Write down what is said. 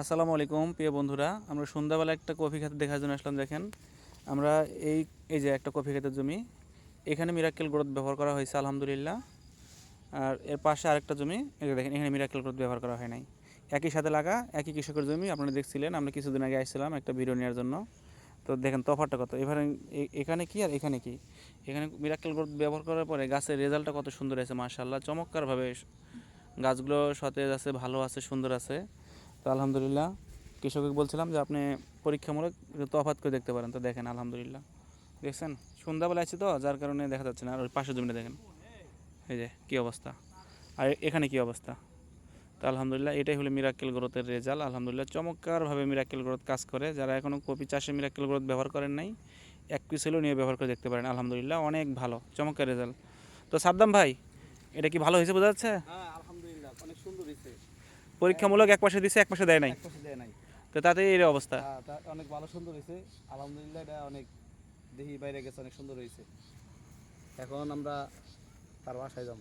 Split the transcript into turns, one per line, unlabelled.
আসসালামু আলাইকুম, প্রিয় বন্ধুরা। আমরা সন্ধ্যাবেলা একটা কফি খেতে দেখার জন্য আসলাম, দেখেন। আমরা এই এই যে একটা কফি খেতের জমি। এখানে মিরাক্কেল গ্রোথ ব্যবহার করা হয়েছে, আলহামদুলিল্লাহ। আর এর পাশে আরেকটা জমি যে দেখেন, এখানে মিরাক্কেল গ্রোথ ব্যবহার করা হয় নাই। একই সাথে লাগা, একই কৃষকের জমি, আপনারা দেখছিলেন। আমরা কিছুদিন আগে আসছিলাম একটা ভিডিও নেওয়ার জন্য। তো দেখেন তফাৎটা কত। এবারে এখানে কি আর এখানে কি? এখানে মিরাক্কেল গ্রোথ ব্যবহার করার পরে গাছের রেজাল্টটা কত সুন্দর আছে মাশাল্লাহ চমৎকারভাবে গাছগুলো সতেজ আছে, ভালো আছে, সুন্দর আছে। তো আলহামদুলিল্লাহ, কৃষককে বলছিলাম যে আপনি পরীক্ষামূলক তফাৎ করে দেখতে পারেন। তো দেখেন, আলহামদুলিল্লাহ। দেখছেন? সন্ধ্যাবেলা আছে তো, যার কারণে দেখা যাচ্ছে না। আর ওই পাশের জমিটা দেখেন। এই যে, কী অবস্থা? আর এখানে কি অবস্থা? তো আলহামদুলিল্লাহ, এটাই হলো মিরাক্কেল গ্রোথের রেজাল্ট আলহামদুলিল্লাহ, চমৎকারভাবে মিরাক্কেল গ্রোথ কাজ করে। যারা এখনও কপি চাষে মিরাক্কেল গ্রোথ ব্যবহার করেন নাই, এক পিস হলেও নিয়ে ব্যবহার করে দেখতে পারেন। আলহামদুলিল্লাহ, অনেক ভালো, চমৎকার রেজাল্ট তো সাদ্দাম ভাই, এটা কি ভালো হয়েছে বোঝা যাচ্ছে?
হ্যাঁ আলহামদুলিল্লাহ, অনেক সুন্দর হয়েছে।
পরীক্ষামূলক এক পাশে দিছে এক পাশে দেয় নাই।
এক পাশে দেয় নাই।
তো তাতে এই অবস্থা।
হ্যাঁ, অনেক ভালো সুন্দর হয়েছে। আলহামদুলিল্লাহ এটা অনেক দেখি বাইরে গেছে অনেক সুন্দর হয়েছে। এখন আমরা তার বাসায় যাব।